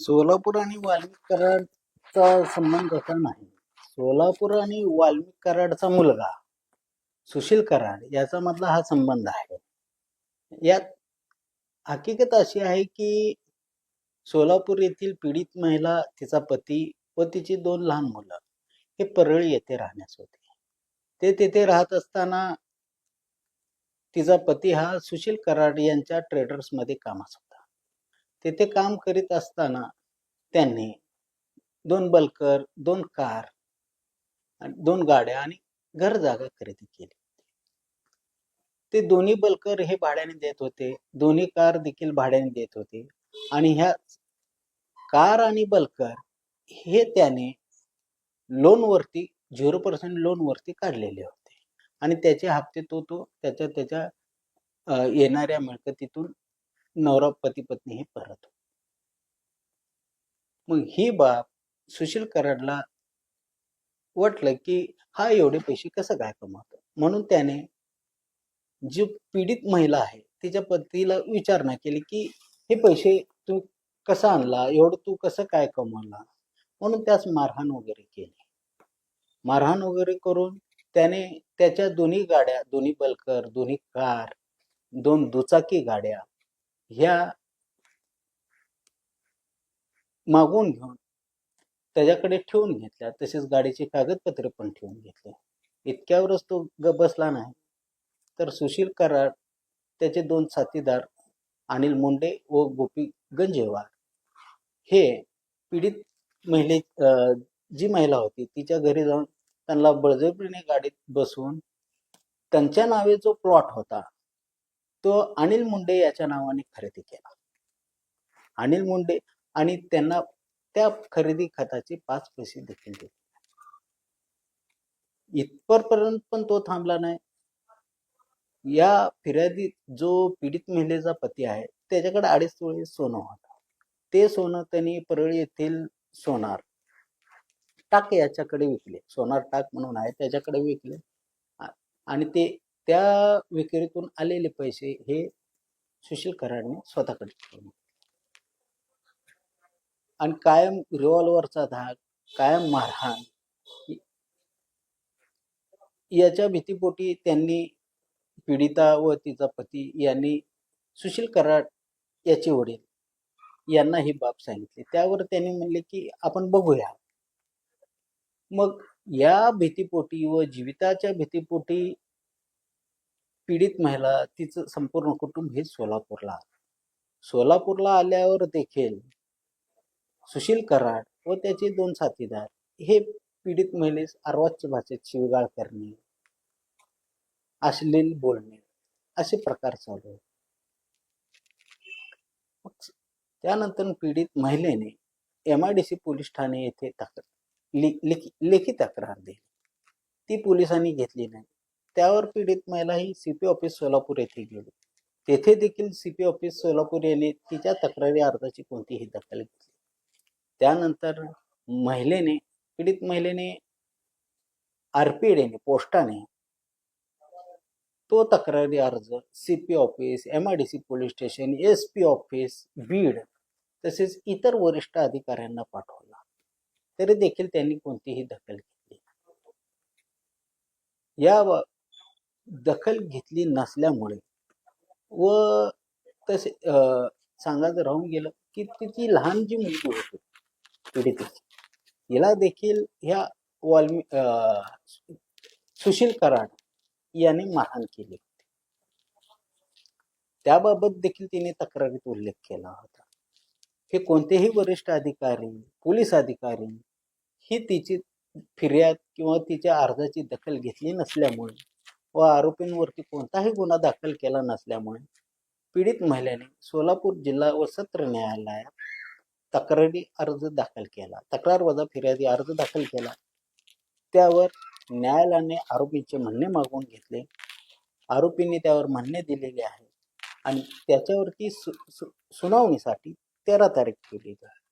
सोलापूर आणि वाल्मिक कराडचा संबंध असा नाही. सोलापूर आणि वाल्मिक कराडचा मुलगा सुशील कराड याचा मधला हा संबंध आहे. यात हकीकत अशी आहे की सोलापूर येथील पीडित महिला तिचा पती व तिची दोन लहान मुलं हे परळी येथे राहण्यास होते. ते तेथे राहत असताना तिचा पती हा सुशील कराड यांच्या ट्रेडर्समध्ये कामास होता. तेथे काम करीत असताना त्यांनी दोन बल्कर दोन कार आणि दोन गाड्या आणि घर जागा खरेदी केली. ते दोन्ही बल्कर हे भाड्याने देत होते. दोन्ही कार देखील भाड्याने देत होते. आणि ह्या कार आणि बल्कर हे त्याने लोनवरती झिरो पर्सेंट लोनवरती काढलेले होते. आणि त्याचे हप्ते तो तो त्याच्या त्याच्या येणाऱ्या मिळकतीतून नवरा पती पत्नी हे परत मग ही बाब सुशील कराडला वाटलं की हा एवढे पैसे कसं काय कमावतो? म्हणून त्याने जी पीडित महिला आहे तिच्या पतीला विचारणा केली की हे पैसे तू कसा आणला? एवढं तू कसं काय कमवला? म्हणून त्यास मारहाण वगैरे केली. मारहाण वगैरे करून त्याने त्याच्या दोन्ही गाड्या दोन्ही बल्कर दोन्ही कार दोन दुचाकी गाड्या ह्या मागवून घेऊन त्याच्याकडे ठेवून घेतल्या. तसेच गाडीची कागदपत्रे पण ठेवून घेतले. इतक्यावरच तो ग बसला नाही. तर सुशील कराड त्याचे दोन साथीदार अनिल मुंडे व गोपी गंजेवार हे पीडित महिले अं, जी महिला होती तिच्या घरी जाऊन त्यांना बळजबरीने गाडीत बसवून त्यांच्या नावे जो प्लॉट होता तो अनिल मुंडे याच्या नावाने खरेदी केला. अनिल मुंडे आणि त्यांना त्या खरेदी खताचे पाच पैसे देखील दिले. इथपर्यंत पण तो थांबला नाही. या फिर्यादीत जो पीडित महिलेचा पती आहे त्याच्याकडे अडीच तोळे सोनं होता. ते सोनं त्यांनी परळी येथील सोनार टाक याच्याकडे विकले. सोनार टाक म्हणून आहे त्याच्याकडे विकले. आणि ते त्या विक्रीतून आलेले पैसे हे सुशील कराडने स्वतःकडे आणि कायम रिव्हॉल्वरचा धाक कायम मारहाण याच्या भीतीपोटी त्यांनी पीडिता व तिचा पती यांनी सुशील कराड याचे वडील यांना ही बाब सांगितली. त्यावर त्यांनी म्हणले की आपण बघूया. मग या भीतीपोटी व जीविताच्या भीतीपोटी पीडित महिला तिचं संपूर्ण कुटुंब हे सोलापूरला सोलापूरला आल्यावर देखील सुशील कराड व त्याचे दोन साथीदार हे पीडित महिलेस अर्वाच्य भाषेत शिवगाळ करणे अश्लील बोलणे असे प्रकार चालू त्यानंतर पीडित महिलेने M I D C police Thane येथे तक्रार लिखी लेखी तक्रार दिली. ती पोलिसांनी घेतली नाही. त्यावर पीडित महिला ही सीपी ऑफिस सोलापूर येथे गेली. तेथे देखील सीपी ऑफिस सोलापूर यांनी तिच्या तक्रारी अर्जाची कोणतीही दखल घेतली त्यानंतर महिलेने पीडित महिलेने आरपीडीने पोस्टाने तो तक्रारी अर्ज CP office M I D C police station S P office Beed तसेच इतर वरिष्ठ अधिकाऱ्यांना पाठवला. तरी देखील त्यांनी कोणतीही दखल घेतली या दखल घेतली नसल्यामुळे व तसे अं, सांगायचं राहून गेलं की तिची लहान जी मुलगी होती पीडितेची हिला देखील ह्या वाल्मी अं, सुशील कराड याने मारहाण केली होती. त्याबाबत देखील तिने तक्रारीत उल्लेख केला होता. हे कोणतेही वरिष्ठ अधिकारी पोलीस अधिकारी ही तिची फिर्याद किंवा तिच्या अर्जाची दखल घेतली नसल्यामुळे व आरोपींवरती कोणताही गुन्हा दाखल केला नसल्यामुळे पीडित महिलेने सोलापूर जिल्हा व सत्र न्यायालयात तक्रारी अर्ज दाखल केला. तक्रार वजा फिर्यादी अर्ज दाखल केला. त्यावर न्यायालयाने आरोपींचे म्हणणे मागवून घेतले. आरोपींनी त्यावर म्हणणे दिलेले आहे आणि त्याच्यावरती सु, सु, सुनावणीसाठी तेरा तारीख केली जाते.